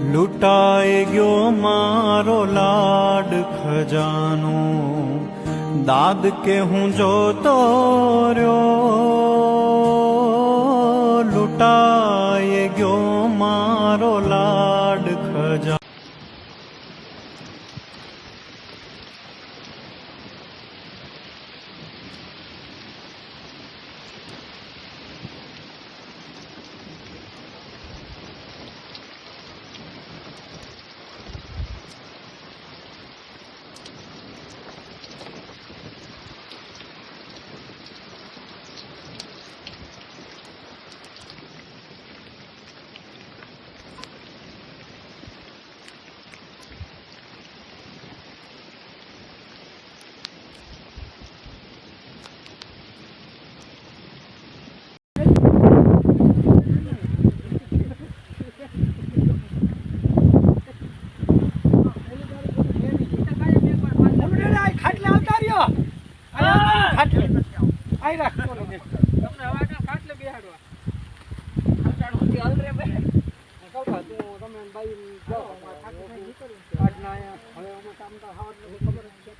લૂંટાઈ ગયો મારો લાડ ખજાનો દાદ કે હું જોતો રહ્યો લૂંટાઈ ગયો મારો લાડ ખજાનો ખાટલે આઈ રાખ તમને હવે આ ખાટલે બેહાડવા થી હાલ રે બે કહો તું તમે બાઈ જાઓ આજના અહીંયા હવે અમે કામ તો ખાવા ખબર છે.